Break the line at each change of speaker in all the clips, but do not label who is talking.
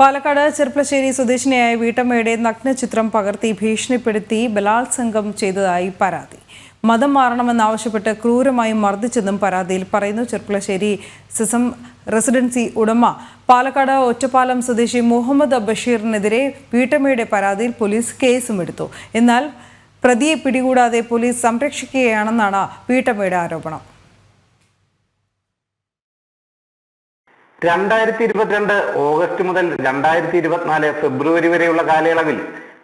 പാലക്കാട് ചെർപ്പളശ്ശേരി സ്വദേശിനിയായ വീട്ടമ്മയുടെ നഗ്നചിത്രം പകർത്തി ഭീഷണിപ്പെടുത്തി ബലാത്സംഗം ചെയ്തതായി പരാതി. മതം മാറണമെന്നാവശ്യപ്പെട്ട് ക്രൂരമായി മർദ്ദിച്ചെന്നും പരാതിയിൽ പറയുന്നു ചെർപ്പളശ്ശേരി സിസം റെസിഡൻസി ഉടമ. പാലക്കാട് ഒറ്റപ്പാലം സ്വദേശി മുഹമ്മദ് ബഷീറിനെതിരെ വീട്ടമ്മയുടെ പരാതിയിൽ പോലീസ് കേസും എടുത്തു. എന്നാൽ പ്രതിയെ പിടികൂടാതെ പോലീസ് സംരക്ഷിക്കുകയാണെന്നാണ് വീട്ടമ്മയുടെ ആരോപണം.
രണ്ടായിരത്തി ഇരുപത്തിരണ്ട് ഓഗസ്റ്റ് മുതൽ രണ്ടായിരത്തി ഇരുപത്തിനാല് ഫെബ്രുവരി വരെയുള്ള കാലയളവിൽ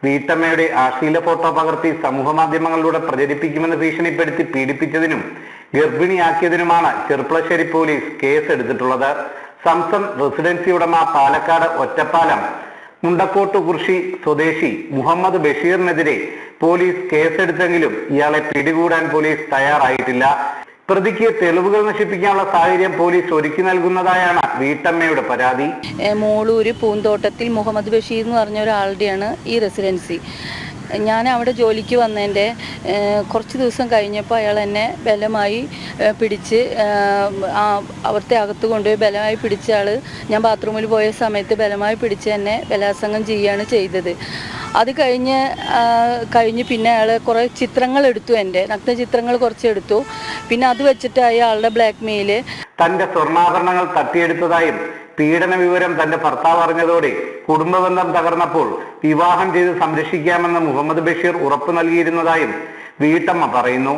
വീട്ടമ്മയുടെ ആശീല ഫോട്ടോ പകർത്തി സമൂഹ മാധ്യമങ്ങളിലൂടെ പ്രചരിപ്പിക്കുമെന്ന് ഭീഷണിപ്പെടുത്തി പീഡിപ്പിച്ചതിനും ഗർഭിണിയാക്കിയതിനുമാണ് ചെർപ്പളശ്ശേരി പോലീസ് കേസ് എടുത്തിട്ടുള്ളത് സംസം റെസിഡൻസി ഉടമ പാലക്കാട് ഒറ്റപ്പാലം മുണ്ടക്കോട്ട് കുർഷി സ്വദേശി മുഹമ്മദ് ബഷീറിനെതിരെ പോലീസ് കേസെടുത്തെങ്കിലും ഇയാളെ പിടികൂടാൻ പോലീസ് തയ്യാറായിട്ടില്ല. പ്രതിക്ക് തെളിവുകൾ നശിപ്പിക്കാനുള്ള സാഹചര്യം പോലീസ് ഒരുക്കി നൽകുന്നതായാണ് വീട്ടമ്മയുടെ പരാതി.
മോളൂര് പൂന്തോട്ടത്തിൽ മുഹമ്മദ് ബഷീർ എന്ന് പറഞ്ഞ ഒരാളുടെയാണ് ഈ റെസിഡൻസി. ഞാൻ അവിടെ ജോലിക്ക് വന്നതിന്റെ കുറച്ച് ദിവസം കഴിഞ്ഞപ്പോൾ അയാൾ എന്നെ ബലമായി പിടിച്ച് അവിടുത്തെ അകത്ത് കൊണ്ടുപോയി ബലമായി പിടിച്ച ആൾ ഞാൻ ബാത്റൂമിൽ പോയ സമയത്ത് ബലമായി പിടിച്ച് എന്നെ ബലാത്സംഗം ചെയ്യുകയാണ് ചെയ്തത്. അത് കഴിഞ്ഞ് കഴിഞ്ഞ് പിന്നെ അയാൾ കുറേ ചിത്രങ്ങൾ എടുത്തു എന്റെ നഗ്ന ചിത്രങ്ങൾ കുറച്ച് എടുത്തു. പിന്നെ അത് വെച്ചിട്ട് അയാളുടെ ബ്ലാക്ക് മെയിൽ
തന്റെ സ്വർണാഭരണങ്ങൾ തട്ടിയെടുത്തതായും പീഡന വിവരം തന്റെ ഭർത്താവ് അറിഞ്ഞതോടെ കുടുംബബന്ധം തകർന്നപ്പോൾ വിവാഹം ചെയ്ത് സംരക്ഷിക്കാമെന്ന് മുഹമ്മദ് ബഷീർ ഉറപ്പു നൽകിയിരുന്നതായും വീട്ടമ്മ പറയുന്നു.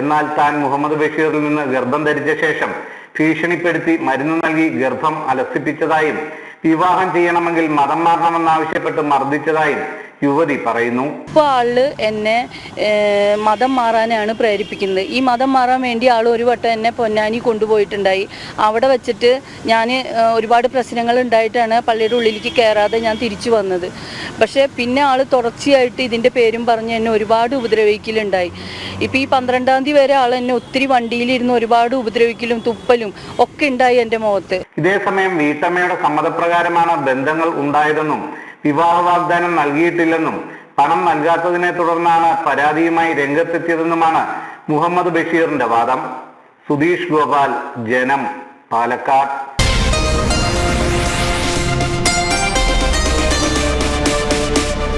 എന്നാൽ താൻ മുഹമ്മദ് ബഷീറിൽ നിന്ന് ഗർഭം ധരിച്ച ശേഷം ഭീഷണിപ്പെടുത്തി മരുന്ന് നൽകി ഗർഭം അലസിപ്പിച്ചതായും വിവാഹം ചെയ്യണമെങ്കിൽ മതം മാറണമെന്നാവശ്യപ്പെട്ട് മർദ്ദിച്ചതായും യുവതി പറയുന്നു
ഇപ്പോൾ ആൾ എന്നെ മതം മാറാനാണ് പ്രേരിപ്പിക്കുന്നത്. ഈ മതം മാറാൻ വേണ്ടി ആൾ ഒരു വട്ടം എന്നെ പൊന്നാനി കൊണ്ടുപോയിട്ടുണ്ടായി. അവിടെ വെച്ചിട്ട് ഞാൻ ഒരുപാട് പ്രശ്നങ്ങൾ ഉണ്ടായിട്ടാണ് പള്ളിയുടെ ഉള്ളിലേക്ക് കയറാതെ ഞാൻ തിരിച്ചു വന്നത്. പക്ഷേ പിന്നെ ആൾ തുടർച്ചയായിട്ട് ഇതിന്റെ പേരും പറഞ്ഞ് എന്നെ ഒരുപാട് ഉപദ്രവിക്കലുണ്ടായി. ഇപ്പോൾ ഈ പന്ത്രണ്ടാം തീയതി വരെ ആൾ എന്നെ ഒത്തിരി വണ്ടിയിലിരുന്ന് ഒരുപാട് ഉപദ്രവിക്കലും തുപ്പലും ഒക്കെ ഉണ്ടായി എന്റെ മുഖത്ത്.
ഇതേസമയം വീട്ടമ്മയുടെ സമ്മതപ്രകാരമാണ് ബന്ധങ്ങൾ ഉണ്ടായതെന്നും വിവാഹ വാഗ്ദാനം നൽകിയിട്ടില്ലെന്നും പണം നൽകാത്തതിനെ തുടർന്നാണ് പരാതിയുമായി രംഗത്തെത്തിയതെന്നുമാണ് മുഹമ്മദ് ബഷീറിന്റെ വാദം. സുധീഷ് ഗോപാൽ ജനം പാലക്കാട്.